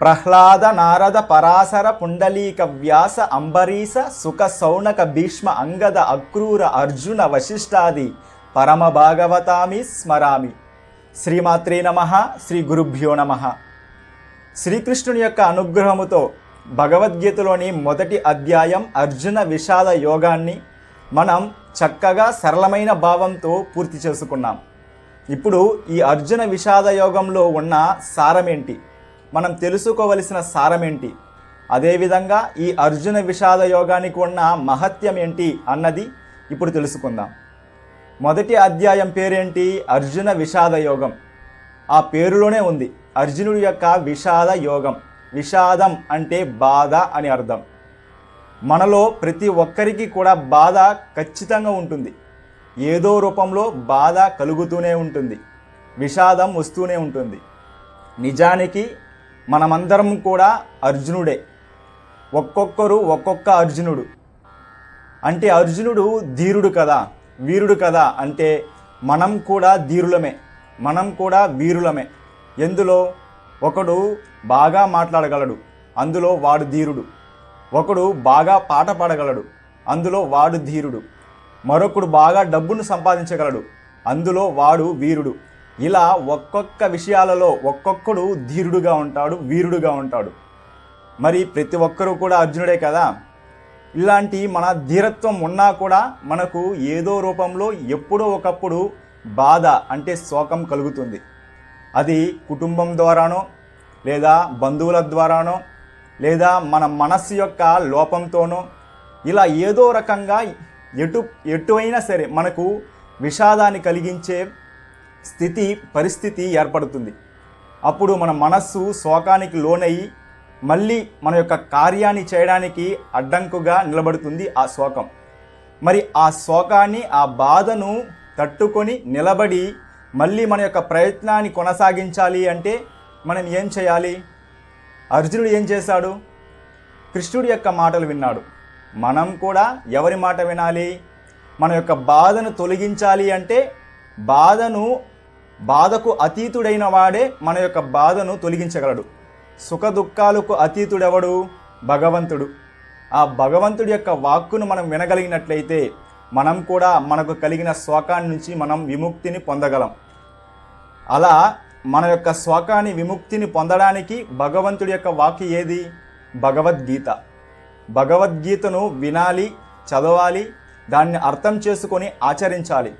ప్రహ్లాద నారద పరాశర పుండలీక వ్యాస అంబరీష సుఖ సౌనక భీష్మ అంగద అక్రూర అర్జున వశిష్టాది పరమ భాగవతామి స్మరామి శ్రీమాత్రే నమ శ్రీ గురుభ్యో నమ శ్రీకృష్ణుని యొక్క అనుగ్రహముతో భగవద్గీతలోని మొదటి అధ్యాయం అర్జున విషాద యోగాన్ని మనం చక్కగా సరళమైన భావంతో పూర్తి చేసుకున్నాం. ఇప్పుడు ఈ అర్జున విషాద యోగంలో ఉన్న సారమేంటి? మనం తెలుసుకోవలసిన సారమేంటి అదేవిధంగా ఈ అర్జున విషాద యోగానికి ఉన్న మహత్యం ఏంటి అన్నది ఇప్పుడు తెలుసుకుందాం. మొదటి అధ్యాయం పేరేంటి? అర్జున విషాద యోగం. ఆ పేరులోనే ఉంది. అర్జునుడి యొక్క విషాద యోగం. విషాదం అంటే బాధ అని అర్థం. మనలో ప్రతి ఒక్కరికి కూడా బాధ ఖచ్చితంగా ఉంటుంది. ఏదో రూపంలో బాధ కలుగుతూనే ఉంటుంది. విషాదం వస్తూనే ఉంటుంది. నిజానికి మనమందరం కూడా అర్జునుడే. ఒక్కొక్కరు ఒక్కొక్క అర్జునుడు. అంటే అర్జునుడు ధీరుడు కదా వీరుడు కదా అంటే మనం కూడా ధీరులమే మనం కూడా వీరులమే. ఎందులో? ఒకడు బాగా మాట్లాడగలడు అందులో వాడు ధీరుడు. ఒకడు బాగా పాట పాడగలడు అందులో వాడు ధీరుడు. మరొకడు బాగా డబ్బును సంపాదించగలడు అందులో వాడు వీరుడు. ఇలా ఒక్కొక్క విషయాలలో ఒక్కొక్కడు ధీరుడుగా ఉంటాడు వీరుడుగా ఉంటాడు. మరి ప్రతి ఒక్కరూ కూడా అర్జునుడే కదా? ఇలాంటి మన ధీరత్వం ఉన్నా కూడా మనకు ఏదో రూపంలో ఎప్పుడో ఒకప్పుడు బాధ అంటే శోకం కలుగుతుంది. అది కుటుంబం ద్వారానో లేదా బంధువుల ద్వారానో లేదా మన మనస్సు యొక్క లోపంతోనో ఇలా ఏదో రకంగా ఎటు ఎటువైనా సరే మనకు విషాదాన్ని కలిగించే స్థితి పరిస్థితి ఏర్పడుతుంది. అప్పుడు మన మనస్సు శోకానికి లోనయ్యి మళ్ళీ మన యొక్క కార్యాన్ని చేయడానికి అడ్డంకుగా నిలబడుతుంది ఆ శోకం. మరి ఆ శోకాన్ని ఆ బాధను తట్టుకొని నిలబడి మళ్ళీ మన యొక్క ప్రయత్నాన్ని కొనసాగించాలి అంటే మనం ఏం చేయాలి? అర్జునుడు ఏం చేశాడు? కృష్ణుడి యొక్క మాటలు విన్నాడు. మనం కూడా ఎవరి మాట వినాలి? మన యొక్క బాధను తొలగించాలి అంటే బాధను బాధకు అతీతుడైన వాడే మన యొక్క బాధను తొలగించగలడు. సుఖ దుఃఖాలకు అతీతుడెవడు? భగవంతుడు. ఆ భగవంతుడి యొక్క వాక్కును మనం వినగలిగినట్లయితే మనం కూడా మనకు కలిగిన శోకాన్ని నుంచి మనం విముక్తిని పొందగలం. అలా మన యొక్క శోకాన్ని విముక్తిని పొందడానికి భగవంతుడి యొక్క వాక్య ఏది? భగవద్గీత. భగవద్గీతను వినాలి చదవాలి దాన్ని అర్థం చేసుకొని ఆచరించాలి.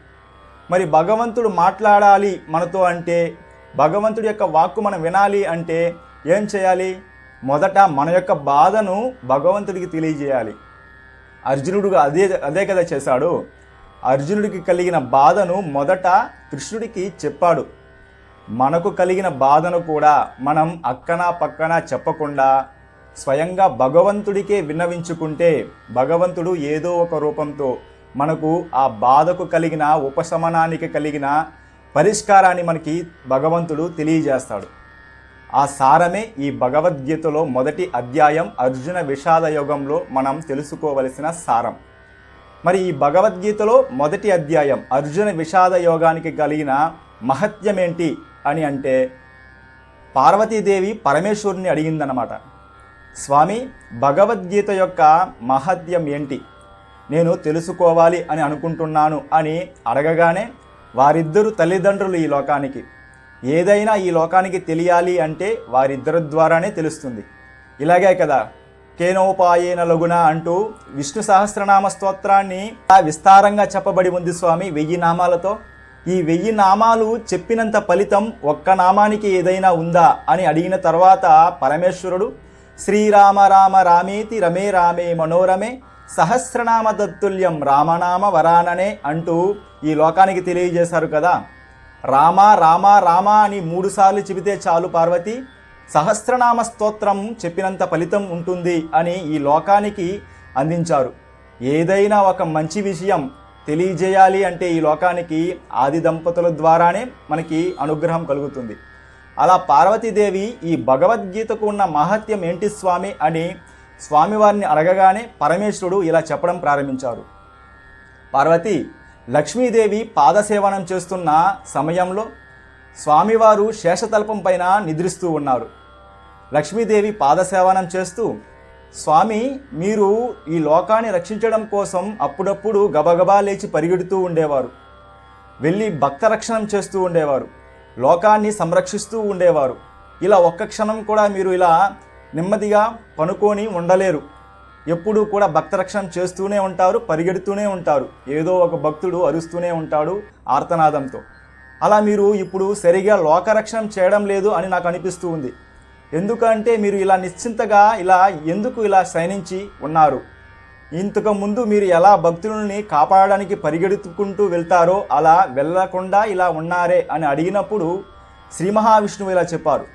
మరి భగవంతుడు మాట్లాడాలి మనతో అంటే భగవంతుడి యొక్క వాక్కు మనం వినాలి అంటే ఏం చేయాలి? మొదట మన యొక్క బాధను భగవంతుడికి తెలియజేయాలి. అర్జునుడుగా అదే అదే కదా చేశాడు. అర్జునుడికి కలిగిన బాధను మొదట కృష్ణుడికి చెప్పాడు. మనకు కలిగిన బాధను కూడా మనం అక్కన పక్కన చెప్పకుండా స్వయంగా భగవంతుడికే విన్నవించుకుంటే భగవంతుడు ఏదో ఒక రూపంతో మనకు ఆ బాధకు కలిగిన ఉపశమనానికి కలిగిన పరిష్కారాన్ని మనకి భగవంతుడు తెలియజేస్తాడు. ఆ సారమే ఈ భగవద్గీతలో మొదటి అధ్యాయం అర్జున విషాద యోగంలో మనం తెలుసుకోవలసిన సారం. మరి ఈ భగవద్గీతలో మొదటి అధ్యాయం అర్జున విషాద యోగానికి కలిగిన మహత్యం ఏంటి అని అంటే పార్వతీదేవి పరమేశ్వరుని అడిగిందనమాట స్వామి భగవద్గీత యొక్క మహత్యం ఏంటి? నేను తెలుసుకోవాలి అని అనుకుంటున్నాను అని అడగగానే వారిద్దరు తల్లిదండ్రులు ఈ లోకానికి. ఏదైనా ఈ లోకానికి తెలియాలి అంటే వారిద్దరి ద్వారానే తెలుస్తుంది. ఇలాగే కదా. కేనోపాయేన లగున అంటూ విష్ణు సహస్రనామ స్తోత్రాన్ని విస్తారంగా చెప్పబడి ఉంది స్వామి వెయ్యి నామాలతో. ఈ వెయ్యి నామాలు చెప్పినంత ఫలితం ఒక్క నామానికి ఏదైనా ఉందా అని అడిగిన తర్వాత పరమేశ్వరుడు శ్రీరామ రామ రామేతి రమే రామే మనోరమే సహస్రనామ తత్తుల్యం రామనామ వరాననే అంటూ ఈ లోకానికి తెలియజేశారు కదా. రామ రామ రామ అని మూడుసార్లు చెబితే చాలు పార్వతి. సహస్రనామ స్తోత్రం చెప్పినంత ఫలితం ఉంటుంది అని ఈ లోకానికి అందించారు. ఏదైనా ఒక మంచి విషయం తెలియజేయాలి అంటే ఈ లోకానికి ఆది దంపతుల ద్వారానే మనకి అనుగ్రహం కలుగుతుంది. అలా పార్వతీదేవి ఈ భగవద్గీతకు ఉన్న మహత్యం ఏంటి స్వామి అని స్వామివారిని అడగగానే పరమేశ్వరుడు ఇలా చెప్పడం ప్రారంభించారు. పార్వతి లక్ష్మీదేవి పాదసేవనం చేస్తున్న సమయంలో స్వామివారు శేషతల్పం పైన నిద్రిస్తూ ఉన్నారు. లక్ష్మీదేవి పాదసేవనం చేస్తూ స్వామి మీరు ఈ లోకాన్ని రక్షించడం కోసం అప్పుడప్పుడు గబగబా లేచి పరిగెడుతూ ఉండేవారు. వెళ్ళి భక్త రక్షణం చేస్తూ ఉండేవారు. లోకాన్ని సంరక్షిస్తూ ఉండేవారు. ఇలా ఒక్క క్షణం కూడా మీరు ఇలా నెమ్మదిగా పనుకొని ఉండలేరు. ఎప్పుడూ కూడా భక్త రక్షణ చేస్తూనే ఉంటారు పరిగెడుతూనే ఉంటారు. ఏదో ఒక భక్తుడు అరుస్తూనే ఉంటాడు ఆర్తనాదంతో. అలా మీరు ఇప్పుడు సరిగా లోకరక్షణ చేయడం లేదు అని నాకు అనిపిస్తూ ఉంది. ఎందుకంటే మీరు ఇలా నిశ్చింతగా ఇలా ఎందుకు ఇలా శయనించి ఉన్నారు? ఇంతకు ముందు మీరు ఎలా భక్తులని కాపాడడానికి పరిగెడుతుకుంటూ వెళ్తారో అలా వెళ్ళకుండా ఇలా ఉన్నారే అని అడిగినప్పుడు శ్రీ మహావిష్ణువు ఇలా చెప్పారు.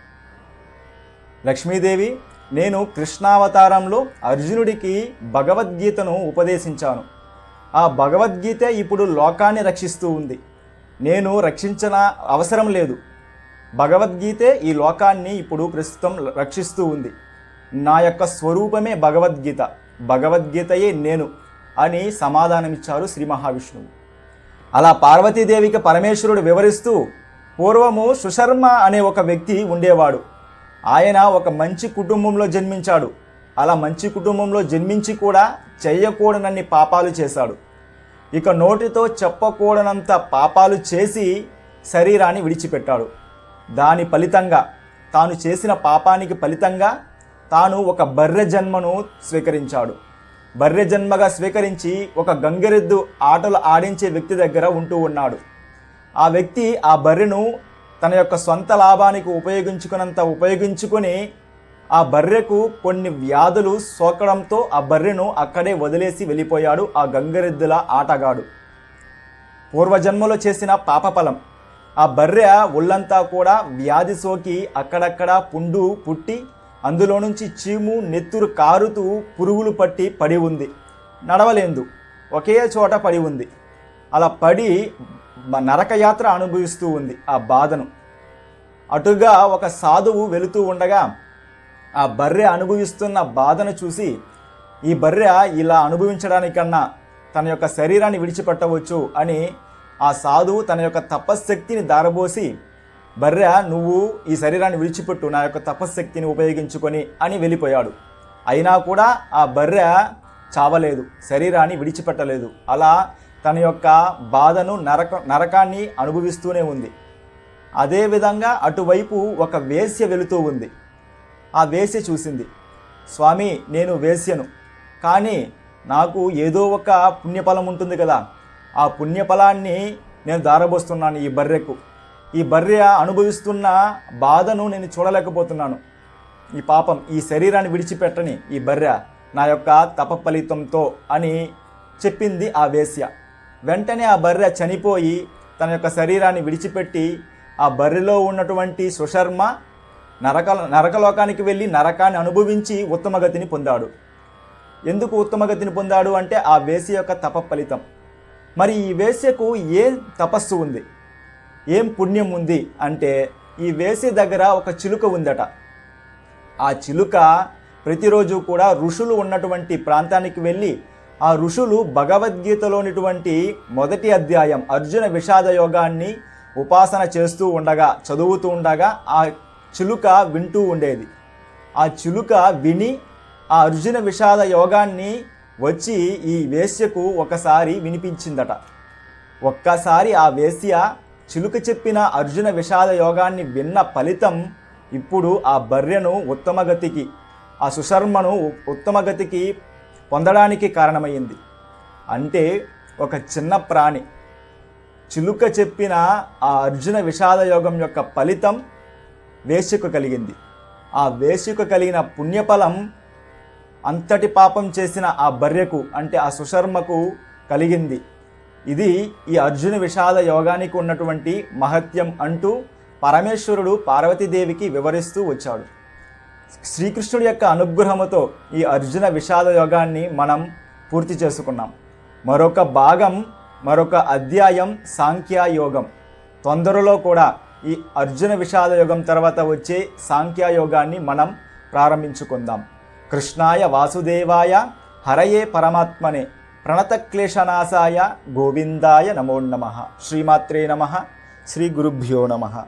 లక్ష్మీదేవి నేను కృష్ణావతారంలో అర్జునుడికి భగవద్గీతను ఉపదేశించాను. ఆ భగవద్గీత ఇప్పుడు లోకాన్ని రక్షిస్తూ ఉంది. నేను రక్షించిన అవసరం లేదు. భగవద్గీతే ఈ లోకాన్ని ఇప్పుడు ప్రస్తుతం రక్షిస్తూ ఉంది. నా యొక్క స్వరూపమే భగవద్గీత. భగవద్గీతయే నేను అని సమాధానమిచ్చారు శ్రీ మహావిష్ణువు. అలా పార్వతీదేవికి పరమేశ్వరుడు వివరిస్తూ పూర్వము సుశర్మ అనే ఒక వ్యక్తి ఉండేవాడు. ఆయన ఒక మంచి కుటుంబంలో జన్మించాడు. అలా మంచి కుటుంబంలో జన్మించి కూడా చెయ్యకూడనన్ని పాపాలు చేశాడు. ఇక నోటితో చెప్పకూడనంత పాపాలు చేసి శరీరాన్ని విడిచిపెట్టాడు. దాని ఫలితంగా తాను చేసిన పాపానికి ఫలితంగా తాను ఒక బర్రె జన్మను స్వీకరించాడు. బర్రె జన్మగా స్వీకరించి ఒక గంగిరెద్దు ఆటలు ఆడించే వ్యక్తి దగ్గర ఉంటూ ఉన్నాడు. ఆ వ్యక్తి ఆ బర్రెను తన యొక్క సొంత లాభానికి ఉపయోగించుకున్నంత ఉపయోగించుకొని ఆ బర్రెకు కొన్ని వ్యాధులు సోకడంతో ఆ బర్రెను అక్కడే వదిలేసి వెళ్ళిపోయాడు ఆ గంగరెద్దుల ఆటగాడు. పూర్వజన్మలో చేసిన పాపఫలం. ఆ బర్రె ఒళ్ళంతా కూడా వ్యాధి సోకి అక్కడక్కడ పుండు పుట్టి అందులో నుంచి చీము నెత్తురు కారుతూ పురుగులు పట్టి పడి ఉంది. నడవలేదు. ఒకే చోట పడి ఉంది. అలా పడి నరకయాత్ర అనుభవిస్తూ ఉంది ఆ బాధను. అటుగా ఒక సాధువు వెళుతూ ఉండగా ఆ బర్రె అనుభవిస్తున్న బాధను చూసి ఈ బర్రె ఇలా అనుభవించడానికన్నా తన యొక్క శరీరాన్ని విడిచిపెట్టవచ్చు అని ఆ సాధువు తన యొక్క తపశ్శక్తిని దారబోసి బర్రె నువ్వు ఈ శరీరాన్ని విడిచిపెట్టు నా యొక్క తపశ్శక్తిని ఉపయోగించుకొని అని వెళ్ళిపోయాడు. అయినా కూడా ఆ బర్రె చావలేదు శరీరాన్ని విడిచిపెట్టలేదు. అలా తన యొక్క బాధను నరక నరకాన్ని అనుభవిస్తూనే ఉంది. అదేవిధంగా అటువైపు ఒక వేశ్య వెళుతూ ఉంది. ఆ వేశ్య చూసింది. స్వామి నేను వేశ్యను. కానీ నాకు ఏదో ఒక పుణ్యఫలం ఉంటుంది కదా. ఆ పుణ్యఫలాన్ని నేను దారబోస్తున్నాను ఈ బర్రెకు. ఈ బర్రె అనుభవిస్తున్న బాధను నేను చూడలేకపోతున్నాను. ఈ పాపం ఈ శరీరాన్ని విడిచిపెట్టని ఈ బర్రె నా యొక్క తప ఫలితంతో అని చెప్పింది ఆ వేశ్య. వెంటనే ఆ బర్రె చనిపోయి తన యొక్క శరీరాన్ని విడిచిపెట్టి ఆ బర్రెలో ఉన్నటువంటి సుశర్మ నరక నరకలోకానికి వెళ్ళి నరకాన్ని అనుభవించి ఉత్తమగతిని పొందాడు. ఎందుకు ఉత్తమగతిని పొందాడు అంటే ఆ వేశ్య యొక్క తప ఫలితం మరి ఈ వేశ్యకు ఏం తపస్సు ఉంది? ఏం పుణ్యం ఉంది అంటే ఈ వేశ్య దగ్గర ఒక చిలుక ఉందట. ఆ చిలుక ప్రతిరోజు కూడా ఋషులు ఉన్నటువంటి ప్రాంతానికి వెళ్ళి ఆ ఋషులు భగవద్గీతలోనిటువంటి మొదటి అధ్యాయం అర్జున విషాద యోగాన్ని ఉపాసన చేస్తూ ఉండగా చదువుతూ ఉండగా ఆ చిలుక వింటూ ఉండేది. ఆ చిలుక విని ఆ అర్జున విషాద యోగాన్ని వచ్చి ఈ వేశ్యకు ఒకసారి వినిపించిందట. ఒక్కసారి ఆ వేశ్య చిలుక చెప్పిన అర్జున విషాద యోగాన్ని విన్న ఫలితం ఇప్పుడు ఆ బర్రెను ఉత్తమగతికి ఆ సుశర్మను ఉత్తమగతికి పొందడానికి కారణమైంది. అంటే ఒక చిన్న ప్రాణి. చిలుక చెప్పిన ఆ అర్జున విషాద యోగం యొక్క ఫలితం వేశ్యకు కలిగింది. ఆ వేశ్యకు కలిగిన పుణ్యఫలం అంతటి పాపం చేసిన ఆ బర్రెకు అంటే ఆ సుశర్మకు కలిగింది. ఇది ఈ అర్జున విషాద యోగానికి ఉన్నటువంటి మహత్యం అంటూ పరమేశ్వరుడు పార్వతీదేవికి వివరిస్తూ వచ్చాడు. శ్రీకృష్ణుడి యొక్క అనుగ్రహముతో ఈ అర్జున విషాద యోగాన్ని మనం పూర్తి చేసుకున్నాం. మరొక భాగం మరొక అధ్యాయం సాంఖ్యాయోగం తొందరలో కూడా ఈ అర్జున విషాద యోగం తర్వాత వచ్చే సాంఖ్యాయోగాన్ని మనం ప్రారంభించుకుందాం. కృష్ణాయ వాసుదేవాయ హరయే పరమాత్మనే. ప్రణతక్లేశనాశాయ గోవిందాయ నమో నమ. శ్రీమాత్రే నమ. శ్రీ గురుభ్యో నమ.